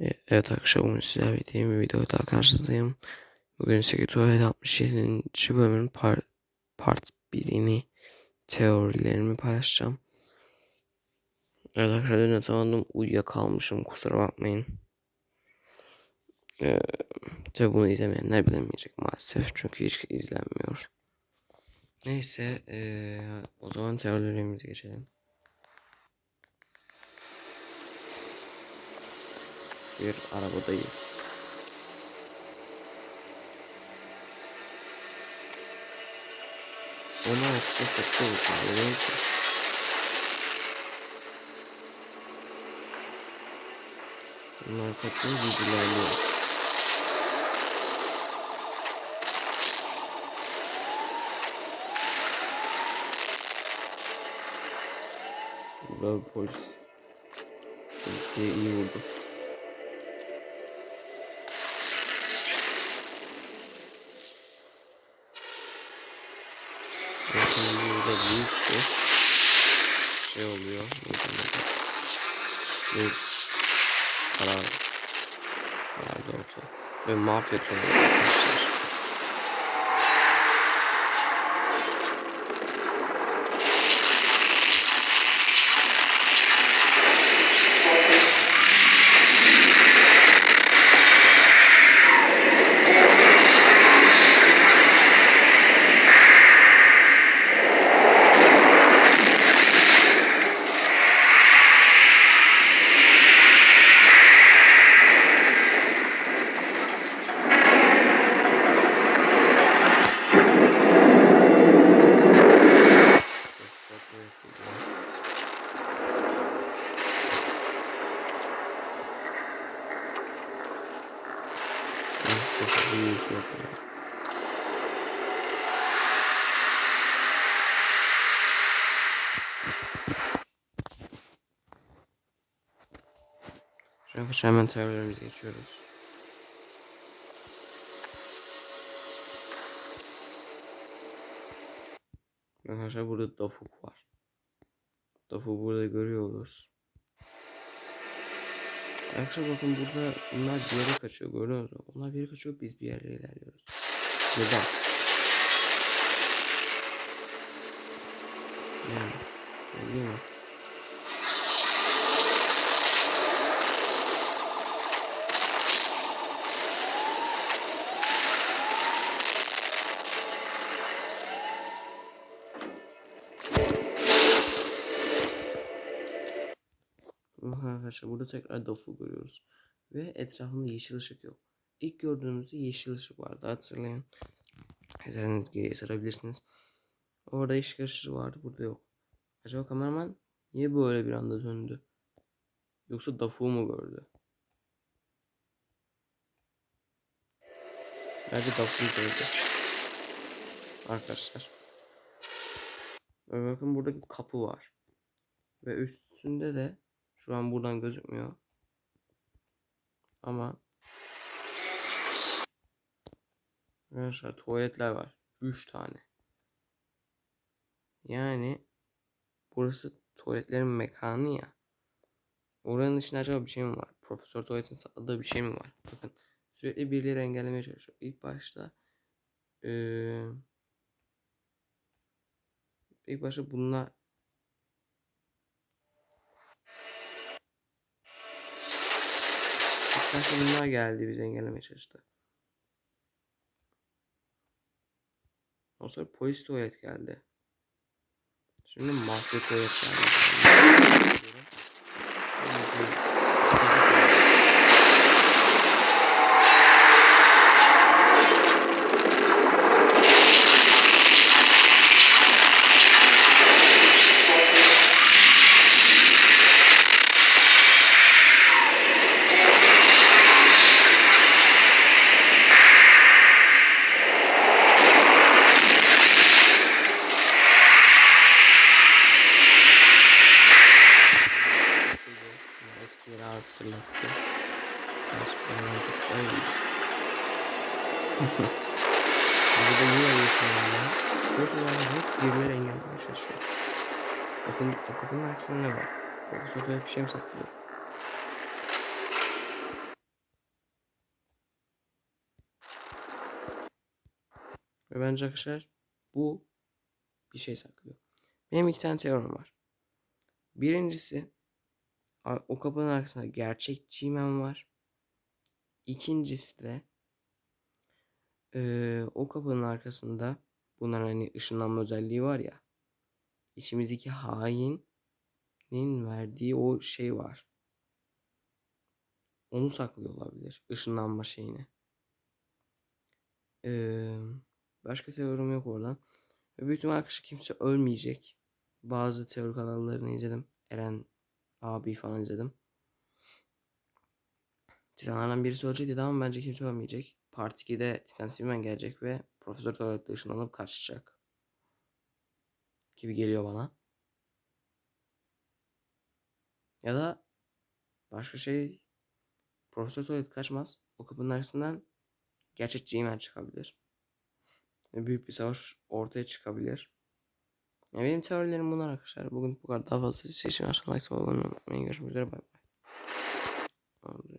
E, Evet arkadaşlar bugün sizlerle birlikte bir videoda daha karşınızdayım. Bugün 8 tuvalet 67. bölümün part, part 1'ini teorilerimi paylaşacağım. Evet arkadaşlar dün tamamladım uyuyakalmışım kusura bakmayın. Ee, tabi bunu izlemeyenler bilemeyecek maalesef çünkü hiç izlenmiyor. Neyse ee, o zaman teorilerimize geçelim. Bir arabadayız. Ona açık kaçıyor bu neyse. Bunlar kaçıyor biz ilerliyoruz. Burada polis polisiye iyi vurdu. Şey oluyor. Bir karar karar da ortada. Ve mafya tonu arkadaşlar. Profesör Tuvalet geliyor. Hı, Profesör yürüyüş yapıyor. Şu arkadaşlar hemen teorilerimize geçiyoruz. Arkadaşlar burada Dafuk var. Dafuk burada görüyoruz. Arkadaşlar bakın burada bunlar bir yere kaçıyor görüyoruz? Onlar bir yere kaçıyor biz bir yerlere ilerliyoruz. Neden? Yani değil Arkadaşlar burada tekrar Daf'u görüyoruz. Ve etrafında yeşil ışık yok. İlk gördüğümüzde yeşil ışık vardı hatırlayın. İsterseniz geriye sarabilirsiniz. Orada yeşil ışığı vardı burada yok. Acaba kameraman niye böyle bir anda döndü? Yoksa Daf'u mu gördü? Bence Daf'u gördü. Arkadaşlar. Bakın burada bir kapı var. Ve üstünde de şu an buradan gözükmüyor. Ama Arkadaşlar tuvaletler var. 3 tane. Yani burası tuvaletlerin mekanı ya. Oranın içinde acaba bir şey mi var? Profesör tuvaletin sakladığı bir şey mi var? Bakın sürekli birileri engellemeye çalışıyor. İlk başta eee ilk başta bunlar başta bunlar geldi bizi engellemeye çalıştı. Ondan sonra polis tuvalet geldi. Şimdi mafya tuvalet geldi. hatırlattı. Transportlardan çok daha iyiymiş. Burada yine insanlarla Gözler hep birileri engellemeye çalışıyor. Bakın o kapının arkasında ne var? Profesörde hep bir şey mi saklıyor? Ve bence arkadaşlar bu bir şey saklıyor. Benim iki tane teorim var. Birincisi o kapının arkasında gerçek G-Man var. İkincisi de eee, o kapının arkasında bunların hani ışınlanma özelliği var ya. İçimizdeki hainin verdiği o şey var. Onu saklıyor olabilir. Işınlanma şeyini. Eee, başka teorim yok oradan. Ve büyük arkadaşlar kimse ölmeyecek. Bazı teori kanallarını izledim. Eren abi falan izledim. Titanlardan birisi ölecek dedi ama bence kimse ölmeyecek. Part 2'de Titan Steelman gelecek ve Profesör Tuvalet'te ışınlanıp kaçacak. Gibi geliyor bana. Ya da başka şey Profesör Tuvalet kaçmaz. O kapının arkasından gerçek G-Man çıkabilir. Ve büyük bir savaş ortaya çıkabilir. Ya benim teorilerim bunlar arkadaşlar. Bugün bu kadar daha fazla için aşağıda like abone olmayı unutmayın. Görüşmek üzere bay bay.